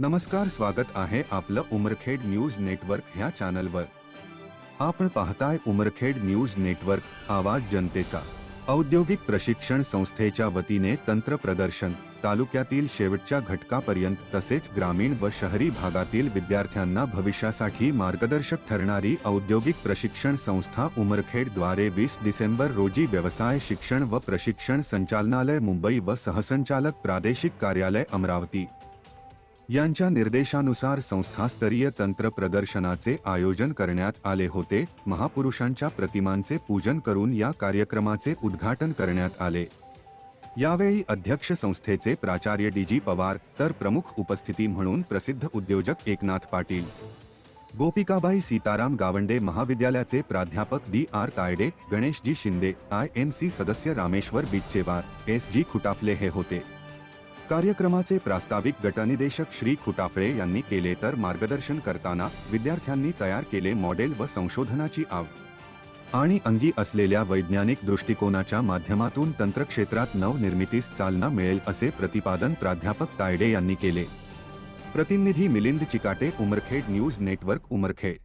नमस्कार स्वागत आहे आपलं उमरखेड न्यूज नेटवर्क ह्या चॅनलवर. आपण पाहताय उमरखेड न्यूज नेटवर्क आवाज जनतेचा. औद्योगिक प्रशिक्षण संस्थेच्या वतीने तंत्र प्रदर्शन तालुक्यातील शेवटच्या घटकापर्यंत तसेच ग्रामीण व शहरी भागातील विद्यार्थ्यांना भविष्यासाठी मार्गदर्शक ठरणारी औद्योगिक प्रशिक्षण संस्था उमरखेडद्वारे वीस डिसेंबर रोजी व्यवसाय शिक्षण व प्रशिक्षण संचालनालय मुंबई व सहसंचालक प्रादेशिक कार्यालय अमरावती. यांच्या निर्देशानुसार संस्थास्तरीय तंत्र प्रदर्शनाचे आयोजन करण्यात आले होते. महापुरुषांच्या प्रतिमांचे पूजन करून या कार्यक्रमाचे उद्घाटन करण्यात आले. यावेळी अध्यक्ष संस्थेचे प्राचार्य डी. जी. पवार तर प्रमुख उपस्थिती म्हणून प्रसिद्ध उद्योजक एकनाथ पाटील. गोपिकाबाई सीताराम गावंडे महाविद्यालयाचे प्राध्यापक D. R. Tayde Ganeshji Shinde I. M C. सदस्य रामेश्वर बिच्चेवार एस. जी. खुटाफले हे होते. कार्यक्रमाचे प्रास्ताविक गटनिदेशक श्री खुटाफळे यांनी केले तर मार्गदर्शन करताना विद्यार्थ्यांनी तयार केले मॉडेल व संशोधनाची आव. आणि अंगी असलेल्या वैज्ञानिक दृष्टिकोनाच्या माध्यमातून तंत्रक्षेत्रात नवनिर्मितीस चालना मिळेल असे प्रतिपादन प्राध्यापक तायडे यांनी केले. प्रतिनिधी मिलिंद चिकाटे उमरखेड न्यूज नेटवर्क उमरखेड.